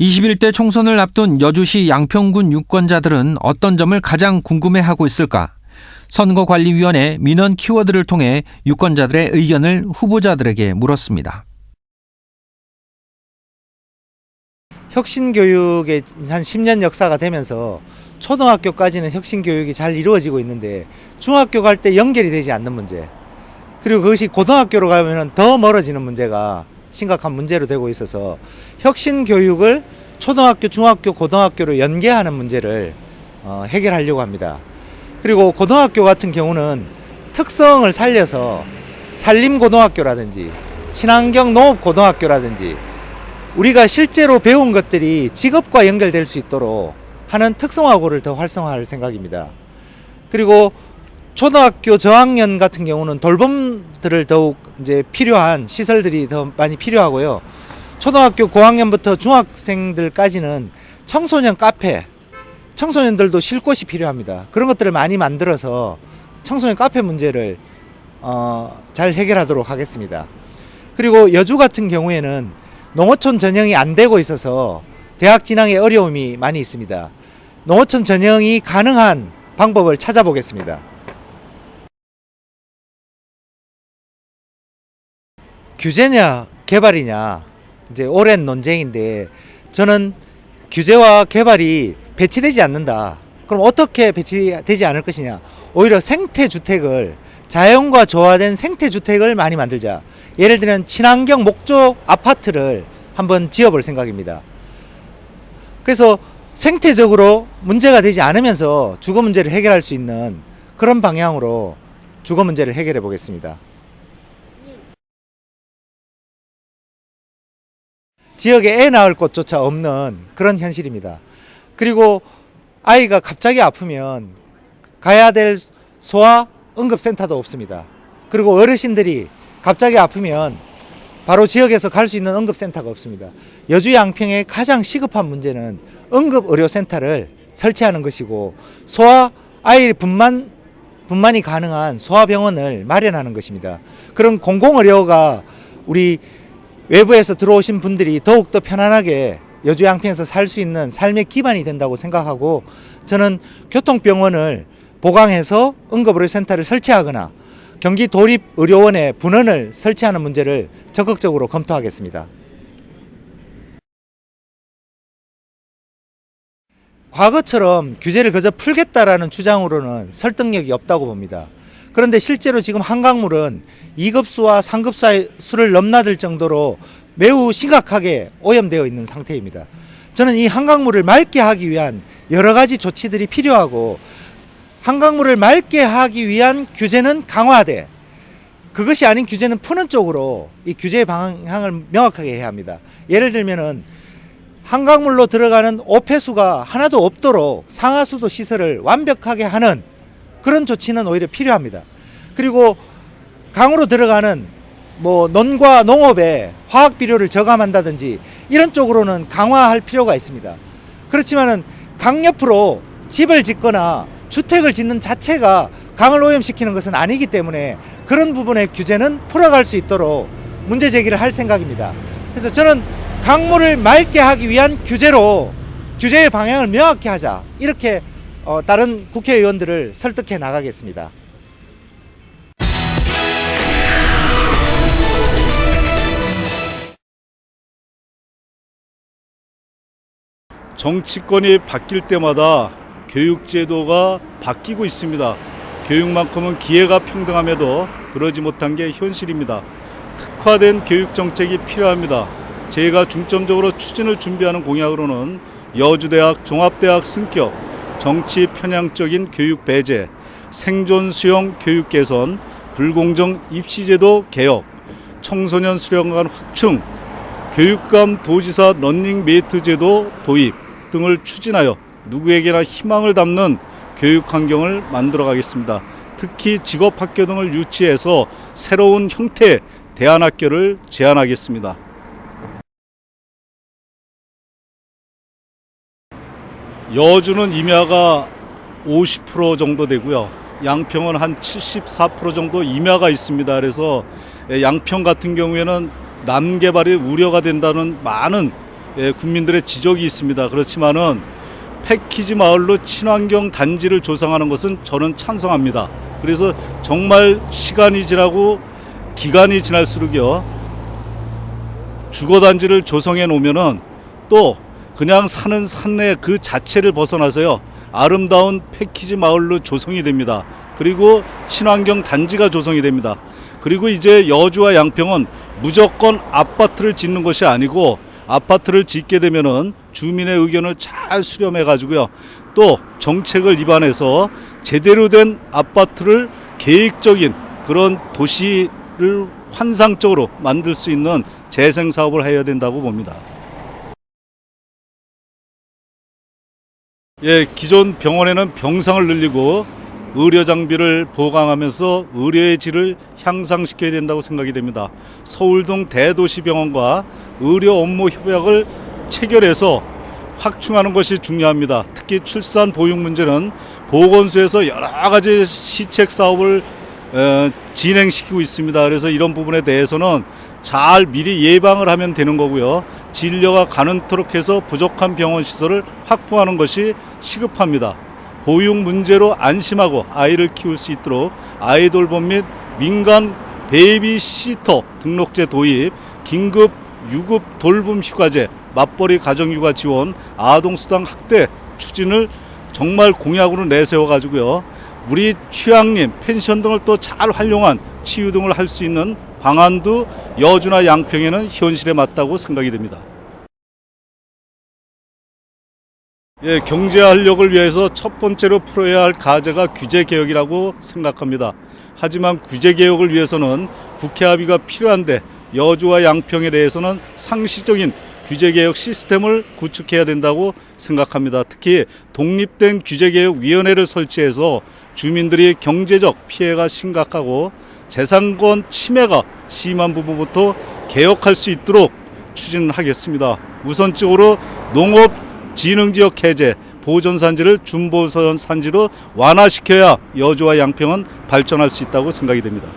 21대 총선을 앞둔 여주시 양평군 유권자들은 어떤 점을 가장 궁금해하고 있을까? 선거관리위원회 민원 키워드를 통해 유권자들의 의견을 후보자들에게 물었습니다. 혁신교육의 한 10년 역사가 되면서 초등학교까지는 혁신교육이 잘 이루어지고 있는데 중학교 갈 때 연결이 되지 않는 문제 그리고 그것이 고등학교로 가면 더 멀어지는 문제가 심각한 문제로 되고 있어서 혁신 교육을 초등학교, 중학교, 고등학교로 연계하는 문제를 어, 해결하려고 합니다. 그리고 고등학교 같은 경우는 특성을 살려서 산림고등학교라든지 친환경 농업고등학교라든지 우리가 실제로 배운 것들이 직업과 연결될 수 있도록 하는 특성화고를 더 활성화할 생각입니다. 그리고 초등학교 저학년 같은 경우는 돌봄들을 더욱 이제 필요한 시설들이 더 많이 필요하고요. 초등학교 고학년부터 중학생들까지는 청소년 카페, 청소년들도 쉴 곳이 필요합니다. 그런 것들을 많이 만들어서 청소년 카페 문제를 어, 잘 해결하도록 하겠습니다. 그리고 여주 같은 경우에는 농어촌 전형이 안 되고 있어서 대학 진학에 어려움이 많이 있습니다. 농어촌 전형이 가능한 방법을 찾아보겠습니다. 규제냐 개발이냐 이제 오랜 논쟁인데 저는 규제와 개발이 배치되지 않는다. 그럼 어떻게 배치되지 않을 것이냐? 오히려 생태 주택을 자연과 조화된 생태 주택을 많이 만들자. 예를 들면 친환경 목조 아파트를 한번 지어볼 생각입니다. 그래서 생태적으로 문제가 되지 않으면서 주거 문제를 해결할 수 있는 그런 방향으로 주거 문제를 해결해 보겠습니다. 지역에 애 낳을 곳조차 없는 그런 현실입니다. 그리고 아이가 갑자기 아프면 가야 될 소아 응급센터도 없습니다. 그리고 어르신들이 갑자기 아프면 바로 지역에서 갈 수 있는 응급센터가 없습니다. 여주 양평의 가장 시급한 문제는 응급의료센터를 설치하는 것이고 소아 아이 분만 분만이 가능한 소아병원을 마련하는 것입니다. 그런 공공의료가 우리 외부에서 들어오신 분들이 더욱더 편안하게 여주 양평에서 살 수 있는 삶의 기반이 된다고 생각하고 저는 교통병원을 보강해서 응급의료센터를 설치하거나 경기 도립 의료원에 분원을 설치하는 문제를 적극적으로 검토하겠습니다. 과거처럼 규제를 그저 풀겠다라는 주장으로는 설득력이 없다고 봅니다. 그런데 실제로 지금 한강물은 2급수와 3급수를 넘나들 정도로 매우 심각하게 오염되어 있는 상태입니다. 저는 이 한강물을 맑게 하기 위한 여러 가지 조치들이 필요하고 한강물을 맑게 하기 위한 규제는 강화돼 그것이 아닌 규제는 푸는 쪽으로 이 규제의 방향을 명확하게 해야 합니다. 예를 들면은 한강물로 들어가는 오폐수가 하나도 없도록 상하수도 시설을 완벽하게 하는 그런 조치는 오히려 필요합니다. 그리고 강으로 들어가는 뭐 논과 농업에 화학 비료를 저감한다든지 이런 쪽으로는 강화할 필요가 있습니다. 그렇지만은 강 옆으로 집을 짓거나 주택을 짓는 자체가 강을 오염시키는 것은 아니기 때문에 그런 부분의 규제는 풀어갈 수 있도록 문제 제기를 할 생각입니다. 그래서 저는 강물을 맑게 하기 위한 규제로 규제의 방향을 명확히 하자 이렇게 어, 다른 국회의원들을 설득해 나가겠습니다. 정치권이 바뀔 때마다 교육제도가 바뀌고 있습니다. 교육만큼은 기회가 평등함에도 그러지 못한 게 현실입니다. 특화된 교육 정책이 필요합니다. 저희가 중점적으로 추진을 준비하는 공약으로는 여주대학 종합대학 승격, 정치 편향적인 교육 배제, 생존 수용 교육 개선, 불공정 입시제도 개혁, 청소년 수련관 확충, 교육감 도지사 런닝메이트 제도 도입 등을 추진하여 누구에게나 희망을 담는 교육 환경을 만들어 가겠습니다. 특히 직업학교 등을 유치해서 새로운 형태 대안학교를 제안하겠습니다. 여주는 임야가 50% 정도 되고요. 양평은 한 74% 정도 임야가 있습니다. 그래서 양평 같은 경우에는 남개발이 우려가 된다는 많은 예, 국민들의 지적이 있습니다. 그렇지만은 패키지 마을로 친환경 단지를 조성하는 것은 저는 찬성합니다. 그래서 정말 시간이 지나고 기간이 지날수록요 주거 단지를 조성해 놓으면은 또 그냥 사는 산내 그 자체를 벗어나서요 아름다운 패키지 마을로 조성이 됩니다. 그리고 친환경 단지가 조성이 됩니다. 그리고 이제 여주와 양평은 무조건 아파트를 짓는 것이 아니고 아파트를 짓게 되면은 주민의 의견을 잘 수렴해 가지고요. 또 정책을 입안해서 제대로 된 아파트를 계획적인 그런 도시를 환상적으로 만들 수 있는 재생 사업을 해야 된다고 봅니다. 예, 기존 병원에는 병상을 늘리고 의료 장비를 보강하면서 의료의 질을 향상시켜야 된다고 생각이 됩니다. 서울동 대도시병원과 의료 업무 협약을 체결해서 확충하는 것이 중요합니다. 특히 출산 보육 문제는 보건소에서 여러 가지 시책 사업을 어, 진행시키고 있습니다. 그래서 이런 부분에 대해서는 잘 미리 예방을 하면 되는 거고요. 진료가 가능토록 해서 부족한 병원 시설을 확보하는 것이 시급합니다. 보육 문제로 안심하고 아이를 키울 수 있도록 아이 돌봄 및 민간 베이비 시터 등록제 도입, 긴급 유급 돌봄 휴가제, 맞벌이 가정육아 지원, 아동 수당 확대 추진을 정말 공약으로 내세워 가지고요. 우리 취향님, 펜션 등을 또 잘 활용한 치유 등을 할 수 있는 방안도 여주나 양평에는 현실에 맞다고 생각이 됩니다. 예, 경제 활력을 위해서 첫 번째로 풀어야 할 과제가 규제 개혁이라고 생각합니다. 하지만 규제 개혁을 위해서는 국회 합의가 필요한데 여주와 양평에 대해서는 상시적인 규제 개혁 시스템을 구축해야 된다고 생각합니다. 특히 독립된 규제 개혁 위원회를 설치해서 주민들이 경제적 피해가 심각하고 재산권 침해가 심한 부분부터 개혁할 수 있도록 추진하겠습니다. 우선적으로 농업 진흥지역 해제, 보존산지를 준보선 산지로 완화시켜야 여주와 양평은 발전할 수 있다고 생각이 됩니다.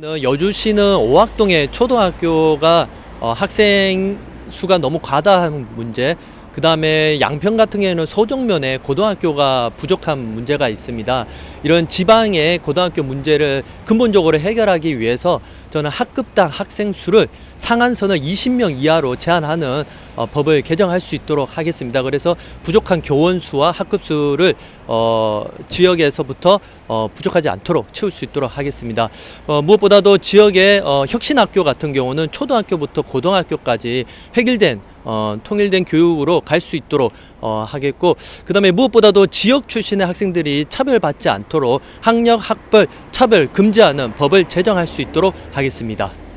는 여주시는 오학동에 초등학교가 어, 학생 수가 너무 과다한 문제, 그 다음에 양평 같은 경우에는 소정면에 고등학교가 부족한 문제가 있습니다. 이런 지방의 고등학교 문제를 근본적으로 해결하기 위해서 저는 학급당 학생 수를 상한선을 20명 이하로 제한하는 어, 법을 개정할 수 있도록 하겠습니다. 그래서 부족한 교원 수와 학급 수를 어, 지역에서부터 어, 부족하지 않도록 채울 수 있도록 하겠습니다. 어, 무엇보다도 지역의 어, 혁신학교 같은 경우는 초등학교부터 고등학교까지 획일된 어, 통일된 교육으로 갈 수 있도록 어, 하겠고 그 다음에 무엇보다도 지역 출신의 학생들이 차별받지 않도록 학력 학벌 차별 금지하는 법을 제정할 수 있도록 하겠습니다.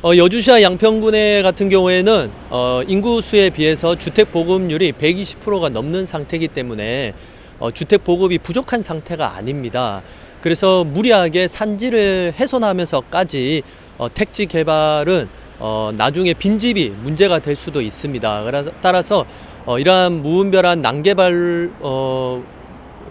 어, 여주시와 양평군의 같은 경우에는 어, 인구수에 비해서 주택 보급률이 120%가 넘는 상태이기 때문에 어, 주택 보급이 부족한 상태가 아닙니다. 그래서 무리하게 산지를 훼손하면서까지 어, 택지 개발은 어, 나중에 빈집이 문제가 될 수도 있습니다. 그래서 따라서 어, 이러한 무분별한 난개발 어,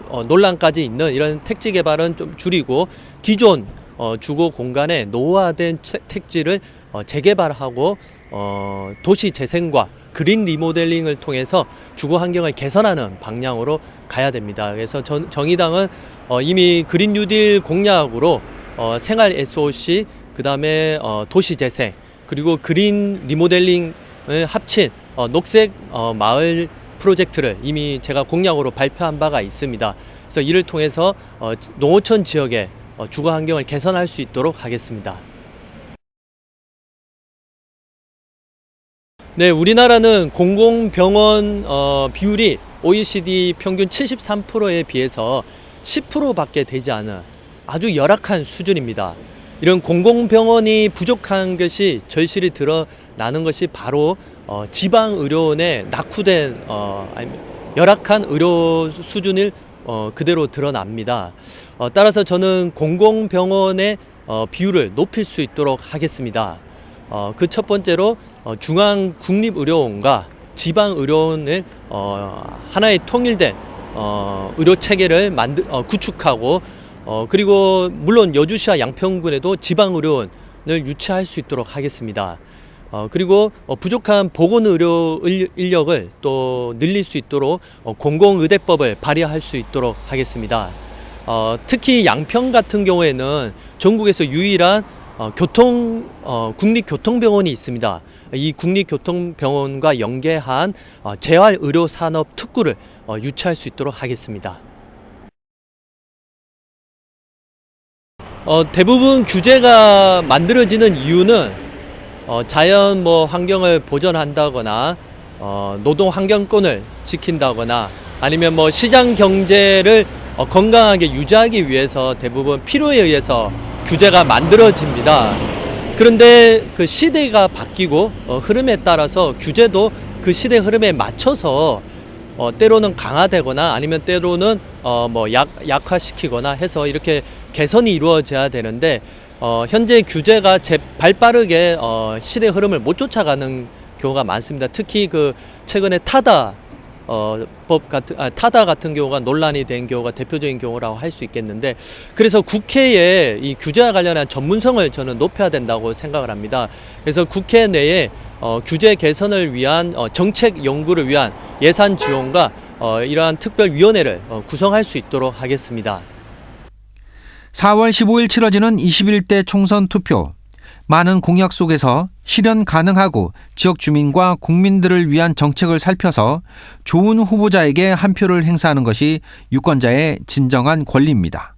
어, 논란까지 있는 이런 택지 개발은 좀 줄이고 기존 어, 주거 공간에 노후화된 채- 택지를 어, 재개발하고 어, 도시 재생과 그린 리모델링을 통해서 주거 환경을 개선하는 방향으로 가야 됩니다. 그래서 전, 정의당은 어, 이미 그린 뉴딜 공약으로 어, 생활 SOC 그 다음에 어, 도시 재생 그리고 그린 리모델링을 합친 어, 녹색 어, 마을 프로젝트를 이미 제가 공약으로 발표한 바가 있습니다. 그래서 이를 통해서 어, 농어촌 지역의 어, 주거 환경을 개선할 수 있도록 하겠습니다. 네, 우리나라는 공공병원 어, 비율이 OECD 평균 73%에 비해서 10%밖에 되지 않은 아주 열악한 수준입니다. 이런 공공병원이 부족한 것이 절실히 드러나는 것이 바로 어, 지방 의료원의 낙후된 어, 아니, 열악한 의료 수준을 어, 그대로 드러납니다. 어, 따라서 저는 공공병원의 어, 비율을 높일 수 있도록 하겠습니다. 어, 그 첫 번째로 어, 중앙 국립의료원과 지방 의료원을 어, 하나의 통일된 어, 의료 체계를 만들 어, 구축하고 어, 그리고 물론 여주시와 양평군에도 지방 의료원을 유치할 수 있도록 하겠습니다. 어, 그리고 어, 부족한 보건의료 인- 인력을 또 늘릴 수 있도록 어, 공공의대법을 발의할 수 있도록 하겠습니다. 어, 특히 양평 같은 경우에는 전국에서 유일한 어, 교통 어, 국립교통병원이 있습니다. 이 국립교통병원과 연계한 어, 재활의료산업 특구를 어, 유치할 수 있도록 하겠습니다. 어, 대부분 규제가 만들어지는 이유는 어, 자연 뭐 환경을 보존한다거나 어, 노동 환경권을 지킨다거나 아니면 뭐 시장 경제를 어, 건강하게 유지하기 위해서 대부분 필요에 의해서 규제가 만들어집니다. 그런데 그 시대가 바뀌고 어, 흐름에 따라서 규제도 그 시대 흐름에 맞춰서 어, 때로는 강화되거나 아니면 때로는 어, 뭐 약, 약화시키거나 해서 이렇게 개선이 이루어져야 되는데 어, 현재 규제가 제 발빠르게 어, 시대 흐름을 못 쫓아가는 경우가 많습니다. 특히 그 최근에 타다 어, 법 같은 아, 타다 같은 경우가 논란이 된 경우가 대표적인 경우라고 할 수 있겠는데 그래서 국회에 이 규제와 관련한 전문성을 저는 높여야 된다고 생각을 합니다. 그래서 국회 내에 어, 규제 개선을 위한 어, 정책 연구를 위한 예산 지원과 어, 이러한 특별위원회를 어, 구성할 수 있도록 하겠습니다. 4월 15일 치러지는 21대 총선 투표. 많은 공약 속에서 실현 가능하고 지역 주민과 국민들을 위한 정책을 살펴서 좋은 후보자에게 한 표를 행사하는 것이 유권자의 진정한 권리입니다.